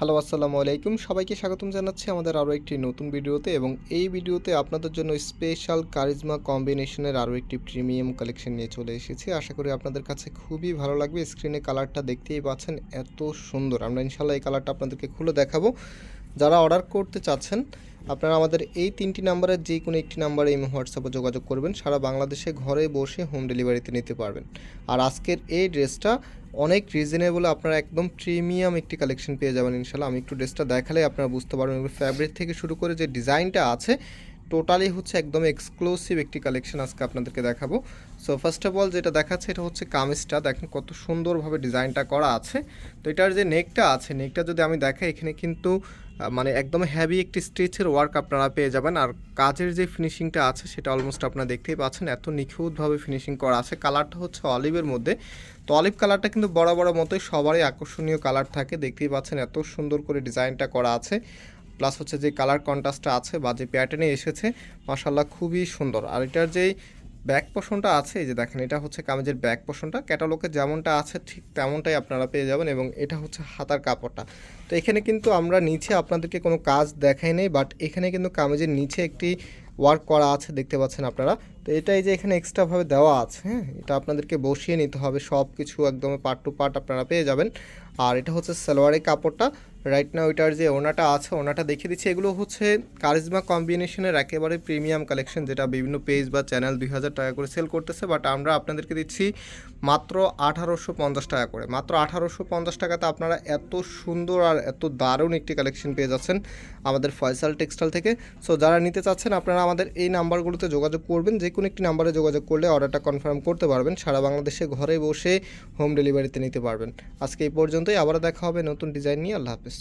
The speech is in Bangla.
হ্যালো, আসসালামু আলাইকুম। সবাইকে স্বাগতম জানাচ্ছি আমাদের আরও একটি নতুন ভিডিওতে এবং এই ভিডিওতে আপনাদের জন্য স্পেশাল কারিজমা কম্বিনেশনের আরও একটি প্রিমিয়াম কালেকশন নিয়ে চলে এসেছি। আশা করি আপনাদের কাছে খুবই ভালো লাগবে। স্ক্রিনে কালারটা দেখতেই পাচ্ছেন, এত সুন্দর। আমরা ইনশাল্লাহ এই কালারটা আপনাদেরকে খুলে দেখাবো। যারা অর্ডার করতে চাচ্ছেন, আপনারা আমাদের এই তিনটি নাম্বারের যে কোনো একটি নাম্বারে এই হোয়াটসঅ্যাপে যোগাযোগ করবেন। সারা বাংলাদেশে ঘরে বসে হোম ডেলিভারিতে নিতে পারবেন। আর আজকের এই ড্রেসটা অনেক রিজনেবল আপনারা একদম প্রিমিয়াম একটি কালেকশন পেয়ে যাবেন ইনশাল্লাহ আমি একটু ড্রেসটা দেখালে আপনারা বুঝতে পারবেন। ফ্যাব্রিক থেকে শুরু করে যে ডিজাইনটা আছে টোটালি হচ্ছে একদম এক্সক্লুসিভ একটি কালেকশন আজকে আপনাদেরকে দেখাবো। সো ফার্স্ট অফ অল যেটা দেখাচ্ছে এটা হচ্ছে কামিজটা। দেখেন কত সুন্দরভাবে ডিজাইনটা করা আছে। তো এটার যে নেকটা আছে, নেকটা যদি আমি দেখাই, এখানে কিন্তু মানে একদম হ্যাভি একটি স্টিচের ওয়ার্ক আপনারা পেয়ে যাবেন। আর কাজের যে ফিনিশিংটা আছে, সেটা অলমোস্ট আপনারা দেখতেই পাচ্ছেন, এত নিখুঁতভাবে ফিনিশিং করা আছে। কালারটা হচ্ছে অলিভের মধ্যে। তো অলিভ কালারটা কিন্তু বড় বড় মতোই সবারই আকর্ষণীয় কালার থাকে। দেখতেই পাচ্ছেন এত সুন্দর করে ডিজাইনটা করা আছে। প্লাস হচ্ছে যে কালার কন্ট্রাস্টটা আছে বা যে প্যাটার্নে এসেছে মাসাল্লাহ খুবই সুন্দর। আর এটার যেই ব্যাক পোষণটা আছে যে দেখেন, এটা হচ্ছে কামিজের ব্যাক পোষণটা ক্যাটালগে যেমনটা আছে, ঠিক তেমনটাই আপনারা পেয়ে যাবেন এবং এটা হচ্ছে হাতার কাপড়টা। তো এখানে কিন্তু আমরা নিচে আপনাদেরকে কোনো কাজ দেখাই নেই বাট এখানে কিন্তু কামিজের নিচে একটি ওয়ার্ক করা আছে, দেখতে পাচ্ছেন আপনারা। তো এটাই যে এখানে এক্সট্রাভাবে দেওয়া আছে হ্যাঁ এটা আপনাদেরকে বসিয়ে নিতে হবে। সব কিছু একদম পার্ট টু পার্ট আপনারা পেয়ে যাবেন। আর এটা হচ্ছে সালোয়ারের কাপড়টা। রাইট না ওইটার যে ওনাটা আছে, ওনাটা দেখিয়ে দিচ্ছি। এগুলো হচ্ছে কারিজমা কম্বিনেশনের একেবারে প্রিমিয়াম কালেকশন যেটা বিভিন্ন পেজ বা চ্যানেল দুই হাজার টাকা করে সেল করতেছে। বাট আমরা আপনাদেরকে দিচ্ছি মাত্র আঠারোশো পঞ্চাশ টাকা করে। মাত্র আঠারোশো পঞ্চাশ টাকাতে আপনারা এত সুন্দর আর এত দারুণ একটি কালেকশন পেয়ে যাচ্ছেন আমাদের ফয়সাল টেক্সটাইল থেকে। সো যারা নিতে চাচ্ছেন, আপনারা আমাদের এই নাম্বারগুলোতে যোগাযোগ করবেন। যে কোনো একটি নাম্বারে যোগাযোগ করলে অর্ডারটা কনফার্ম করতে পারবেন। সারা বাংলাদেশে ঘরে বসে হোম ডেলিভারিতে নিতে পারবেন। আজকে এই পর্যন্তই। আবারও দেখা হবে নতুন ডিজাইন নিয়ে। আল্লাহ হাফেজ।